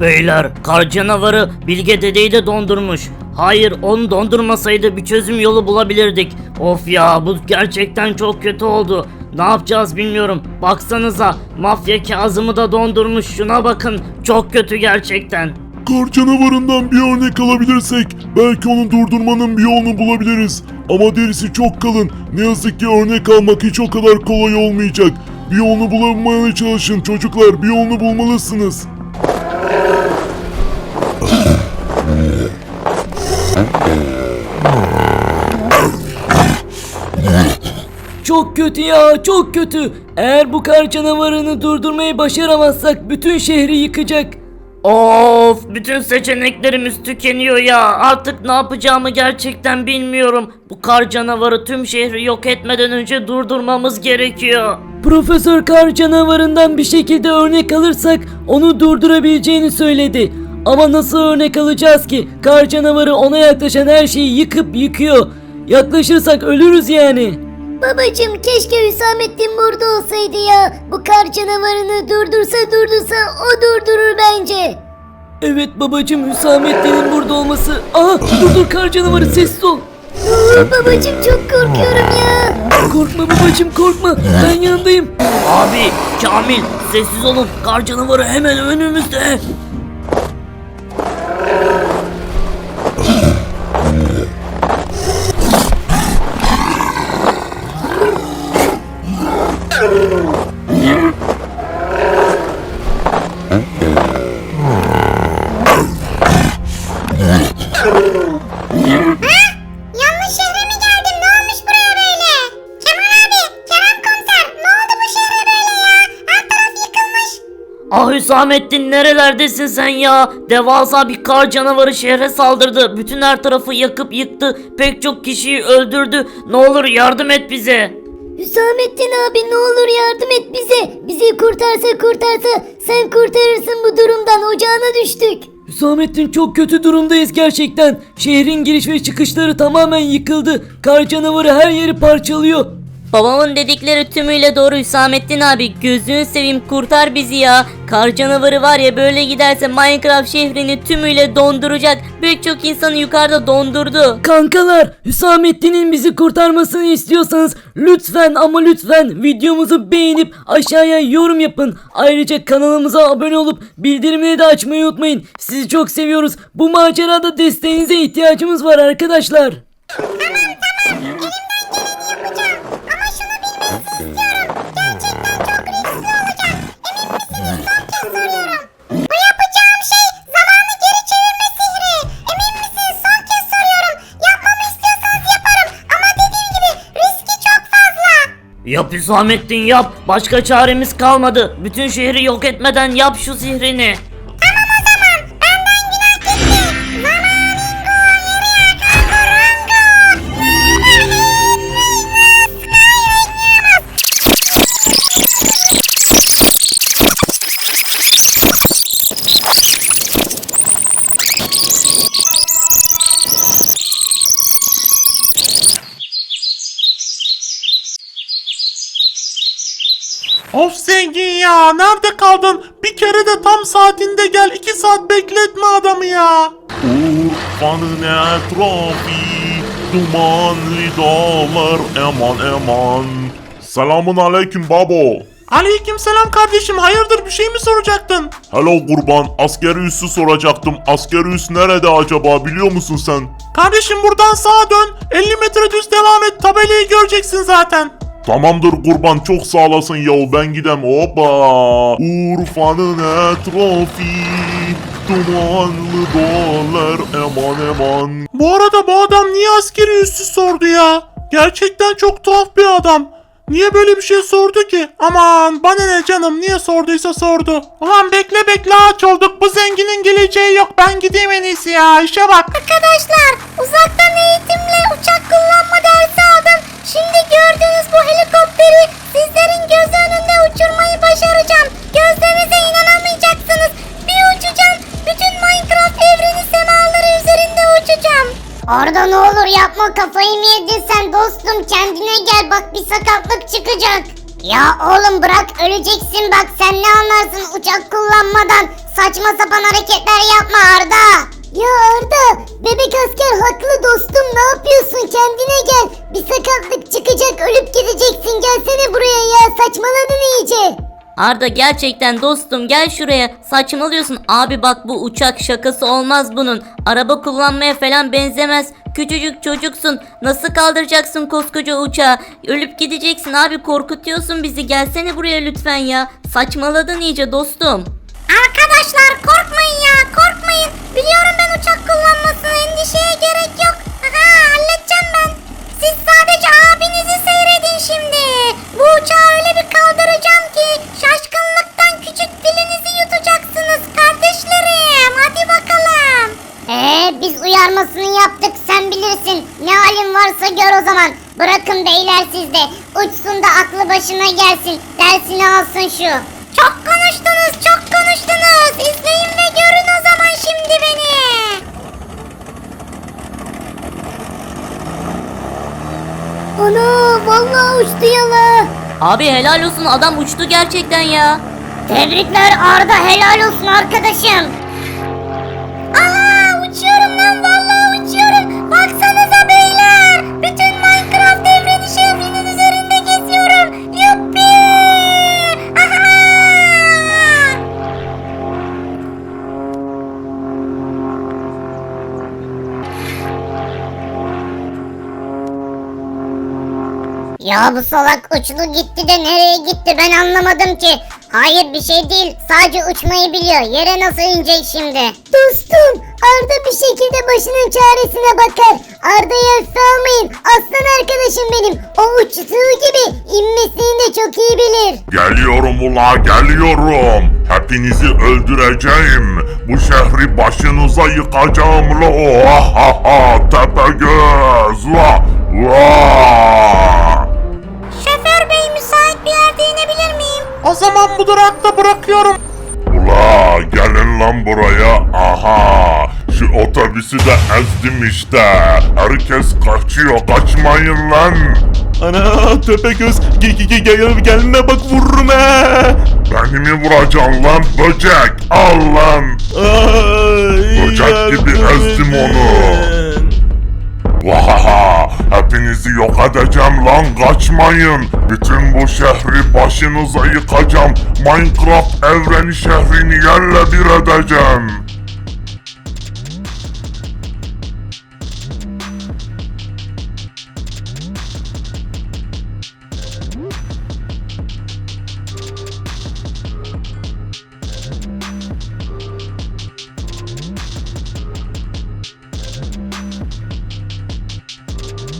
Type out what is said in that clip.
Beyler kar canavarı Bilge dedeyi de dondurmuş. Hayır onu dondurmasaydı bir çözüm yolu bulabilirdik. Of ya bu gerçekten çok kötü oldu. Ne yapacağız bilmiyorum. Baksanıza mafya Kazım'ı da dondurmuş. Şuna bakın çok kötü gerçekten. Kar canavarından bir örnek alabilirsek belki onu durdurmanın bir yolunu bulabiliriz. Ama derisi çok kalın. Ne yazık ki örnek almak hiç o kadar kolay olmayacak. Bir yolunu bulmaya çalışın çocuklar. Bir yolunu bulmalısınız. Kötü ya çok kötü. Eğer bu kar canavarını durdurmayı başaramazsak bütün şehri yıkacak. Of bütün seçeneklerimiz tükeniyor ya. Artık ne yapacağımı gerçekten bilmiyorum. Bu kar canavarı tüm şehri yok etmeden önce durdurmamız gerekiyor. Profesör kar canavarından bir şekilde örnek alırsak onu durdurabileceğini söyledi. Ama nasıl örnek alacağız ki? Kar canavarı ona yaklaşan her şeyi yıkıp yıkıyor. Yaklaşırsak ölürüz yani. Babacım keşke Hüsamettin burada olsaydı ya. Bu kar canavarını durdursa durdursa o durdurur bence. Evet babacım Hüsamettin'in burada olması. Aha dur dur kar canavarı sessiz ol. Aa, babacım çok korkuyorum ya. Korkma babacım korkma ben yanındayım. Abi Kamil sessiz olun. Kar canavarı hemen önümüzde. Yanlış şehre mi geldim? Ne olmuş buraya böyle? Kemal abi, Kerem komiser ne oldu bu şehre böyle ya? Her taraf yıkılmış. Ah Hüsamettin nerelerdesin sen ya? Devasa bir kar canavarı şehre saldırdı. Bütün her tarafı yakıp yıktı. Pek çok kişiyi öldürdü. Ne olur yardım et bize. Hüsamettin abi ne olur yardım et bize. Bizi kurtarsa kurtarsa sen kurtarırsın bu durumdan ocağına düştük. Hüsamettin çok kötü durumdayız gerçekten. Şehrin giriş ve çıkışları tamamen yıkıldı. Kar canavarı her yeri parçalıyor. Babamın dedikleri tümüyle doğru Hüsamettin abi gözünü seveyim kurtar bizi ya. Kar canavarı var ya böyle giderse Minecraft şehrini tümüyle donduracak. Pek çok insanı yukarıda dondurdu. Kankalar Hüsamettin'in bizi kurtarmasını istiyorsanız lütfen ama lütfen videomuzu beğenip aşağıya yorum yapın. Ayrıca kanalımıza abone olup bildirimleri de açmayı unutmayın. Sizi çok seviyoruz. Bu macerada desteğinize ihtiyacımız var arkadaşlar. Yap Hüsamettin yap. Başka çaremiz kalmadı. Bütün şehri yok etmeden yap şu sihrini. Of zengin ya nerede kaldın? Bir kere de tam saatinde gel iki saat bekletme adamı ya. Urfanın etrafı dumanlı dağlar eman eman. Selamun aleyküm babo. Aleykümselam kardeşim hayırdır bir şey mi soracaktın? Hello kurban askeri üssü soracaktım. Askeri üs nerede acaba biliyor musun sen? Kardeşim buradan sağa dön 50 metre düz devam et tabelayı göreceksin zaten. Tamamdır kurban çok sağ olasın yahu ben gidem oba. Urfa'nın etrafı dumanlı dağlar eman eman. Bu arada bu adam niye askeri üssü sordu ya? Gerçekten çok tuhaf bir adam. Niye böyle bir şey sordu ki? Aman bana ne canım niye sorduysa sordu. Ulan bekle bekle aç olduk bu zenginin geleceği yok ben gideyim en iyisi ya işe bak. Arkadaşlar Arda ne olur yapma kafayı mı yedin sen dostum kendine gel bak bir sakatlık çıkacak. Ya oğlum bırak öleceksin bak sen ne anlarsın uçak kullanmadan. Saçma sapan hareketler yapma Arda. Ya Arda, bebek asker haklı dostum. Ne yapıyorsun? Kendine gel. Bir sakatlık çıkacak, ölüp gideceksin. Gelsene buraya ya. Saçmaladın iyice. Arda gerçekten dostum gel şuraya. Saçmalıyorsun. Abi bak bu uçak şakası olmaz bunun. Araba kullanmaya falan benzemez. Küçücük çocuksun. Nasıl kaldıracaksın koskoca uçağı? Ölüp gideceksin abi korkutuyorsun bizi. Gelsene buraya lütfen ya. Saçmaladın iyice dostum. Arkadaşlar korkmayın ya korkmayın. Biliyorum ben uçak kullanmasını endişeye gerek yok. Ne halin varsa gör o zaman. Bırakın beyler sizde. Uçsun da aklı başına gelsin. Dersini alsın şu. Çok konuştunuz, çok konuştunuz. İzleyin ve görün o zaman şimdi beni. Ana, vallahi uçtu yala. Abi helal olsun adam uçtu gerçekten ya. Tebrikler Arda, helal olsun arkadaşım. Aa, uçuyorum lan, vallahi Ya bu salak uçtu gitti de nereye gitti ben anlamadım ki. Hayır bir şey değil sadece uçmayı biliyor. Yere nasıl inecek şimdi? Dostum Arda bir şekilde başının çaresine bakar. Arda'yı hafife almayın. Aslan arkadaşım benim. O uçtuğu gibi inmesini de çok iyi bilir. Geliyorum ula geliyorum. Hepinizi öldüreceğim. Bu şehri başınıza yıkacağım la. Ha ha ha Tepegöz. Vah. Durakta bırakıyorum. Ula gelin lan buraya. Aha. Şu otobüsü de ezdim işte. Herkes kaçıyor. Kaçmayın lan. Ana Tepegöz gel, gel, gel, gelme bak vururum he. Beni mi vuracaksın lan böcek? Al lan. Ay, Böcek gibi ezdim onu. Vahaha! Hepinizi yok edeceğim lan kaçmayın. Bütün bu şehri başınıza yıkacağım. Minecraft evreni şehrini yerle bir edeceğim.